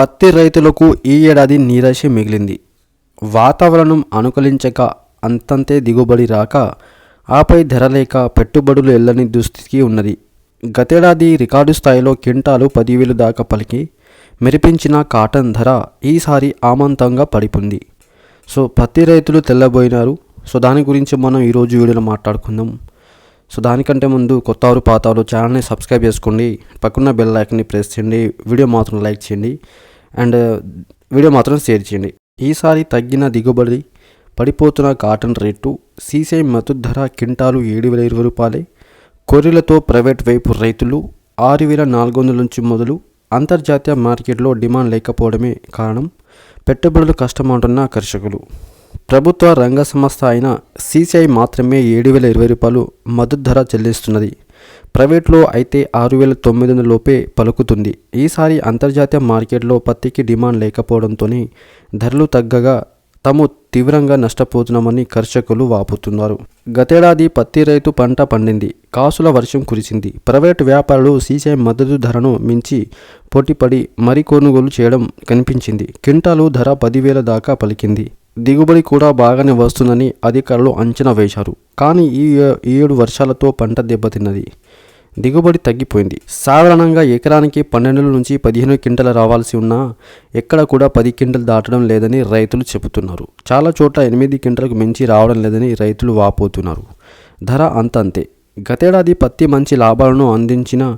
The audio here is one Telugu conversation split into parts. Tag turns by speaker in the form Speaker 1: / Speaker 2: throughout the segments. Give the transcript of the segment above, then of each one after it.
Speaker 1: పత్తి రైతులకు ఈ ఏడాది నీరాశ మిగిలింది. వాతావరణం అనుకూలించక అంతంతే దిగుబడి రాక ఆపై ధర లేక పెట్టుబడులు ఎల్లని దుస్థితికి ఉన్నది. గతేడాది రికార్డు స్థాయిలో క్వింటాలు పదివేలు దాకా పలికి మెరిపించిన కాటన్ ధర ఈసారి ఆమంతంగా పడిపోయింది. సో పత్తి రైతులు తెల్లబోయినారు. సో దాని గురించి మనం ఈరోజు వీడియోలో మాట్లాడుకుందాం. సో దానికంటే ముందు కొత్తవారు పాతవారు ఛానల్ని సబ్స్క్రైబ్ చేసుకోండి. పక్కన బెల్ ఐకన్ని ప్రెస్ చేయండి. వీడియో మాత్రం లైక్ చేయండి. అండ్ వీడియో మాత్రం షేర్ చేయండి. ఈసారి తగ్గిన దిగుబడి పడిపోతున్న కాటన్ రేటు సీసీఐ మద్దతు ధర క్వింటాలు ఏడు వేల ఇరవై రూపాయలే. కొర్రెలతో ప్రైవేట్ వైపు రైతులు ఆరు వేల నాలుగు వందల నుంచి మొదలు అంతర్జాతీయ మార్కెట్లో డిమాండ్ లేకపోవడమే కారణం. పెట్టుబడులు కష్టమంటున్న కర్షకులు. ప్రభుత్వ రంగ సంస్థ అయిన సీసీఐ మాత్రమే ఏడు వేల ఇరవై రూపాయలు మద్దతు ధర చెల్లిస్తున్నది. ప్రైవేట్లో అయితే ఆరు వేల తొమ్మిది వందల లోపే పలుకుతుంది. ఈసారి అంతర్జాతీయ మార్కెట్లో పత్తికి డిమాండ్ లేకపోవడంతోనే ధరలు తగ్గగా తాము తీవ్రంగా నష్టపోతున్నామని కర్షకులు వాపుతున్నారు. గతేడాది పత్తి రైతు పంట పండింది. కాసుల వర్షం కురిసింది. ప్రైవేటు వ్యాపారులు సీసీఐ మద్దతు ధరను మించి పోటీపడి మరి కొనుగోలు చేయడం కనిపించింది. క్వింటాలు ధర పదివేల దాకా పలికింది. దిగుబడి కూడా బాగానే వస్తుందని అధికారులు అంచనా వేశారు. కానీ ఈ ఈ ఏడు వర్షాలతో పంట దెబ్బతిన్నది. దిగుబడి తగ్గిపోయింది. సాధారణంగా ఎకరానికి పన్నెండు నుంచి పదిహేను క్వింటల రావాల్సి ఉన్నా ఎక్కడ కూడా పది క్వింటలు దాటడం లేదని రైతులు చెబుతున్నారు. చాలా చోట్ల ఎనిమిది క్వింటలకు మించి రావడం లేదని రైతులు వాపోతున్నారు. ధర అంతంతే. గతేడాది పత్తి మంచి లాభాలను అందించిన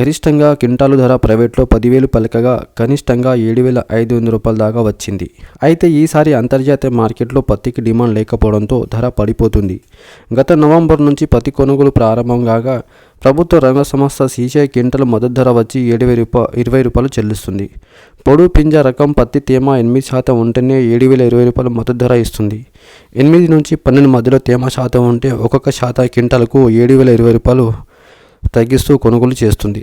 Speaker 1: గరిష్టంగా క్వింటాలు ధర ప్రైవేట్లో పదివేలు పలకగా కనిష్టంగా ఏడు వేల ఐదు వందల రూపాయల దాకా వచ్చింది. అయితే ఈసారి అంతర్జాతీయ మార్కెట్లో పత్తికి డిమాండ్ లేకపోవడంతో ధర పడిపోతుంది. గత నవంబర్ నుంచి పత్తి కొనుగోలు ప్రారంభం కాగా ప్రభుత్వ రంగ సంస్థ సీసీఐ క్వింటల్ మద్దతు ధర వచ్చి ఏడు వేల రూపా ఇరవై రూపాయలు చెల్లిస్తుంది. పొడు పింజ రకం పత్తి తేమ ఎనిమిది శాతం ఉంటేనే ఏడు వేల ఇరవై రూపాయల మద్దతు ధర ఇస్తుంది. ఎనిమిది నుంచి పన్నెండు మధ్యలో తేమ శాతం ఉంటే ఒక్కొక్క శాతం క్వింటాలకు ఏడు వేల ఇరవై రూపాయలు తగ్గిస్తూ కొనుగోలు చేస్తుంది.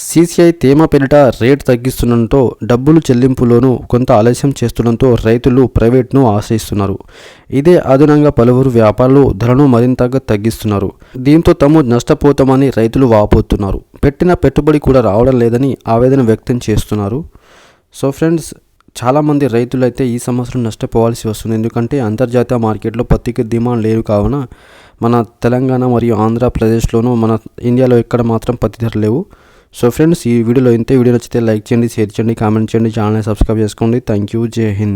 Speaker 1: సీసీఐ తేమ పెరిట రేటు తగ్గిస్తుండటంతో డబ్బులు చెల్లింపులోనూ కొంత ఆలస్యం చేస్తుండటంతో రైతులు ప్రైవేట్ను ఆశ్రయిస్తున్నారు. ఇదే అదనంగా పలువురు వ్యాపారులు ధరను మరింతగా తగ్గిస్తున్నారు. దీంతో తాము నష్టపోతామని రైతులు వాపోతున్నారు. పెట్టిన పెట్టుబడి కూడా రావడం లేదని ఆవేదన వ్యక్తం చేస్తున్నారు. సో ఫ్రెండ్స్ చాలామంది రైతులైతే ఈ సంవత్సరం నష్టపోవాల్సి వస్తుంది. ఎందుకంటే అంతర్జాతీయ మార్కెట్లో పత్తికి డిమాండ్ లేదు కావున మన తెలంగాణ మరియు ఆంధ్రప్రదేశ్లోనూ మన ఇండియాలో ఎక్కడ మాత్రం పత్తి ధర లేవు. సో ఫ్రెండ్స్ ఈ వీడియోలో ఇంతే. వీడియో నచ్చితే లైక్ చేయండి షేర్ చేయండి కామెంట్ చేయండి ఛానల్ని సబ్స్క్రైబ్ చేసుకోండి. Thank you. జై హింద్.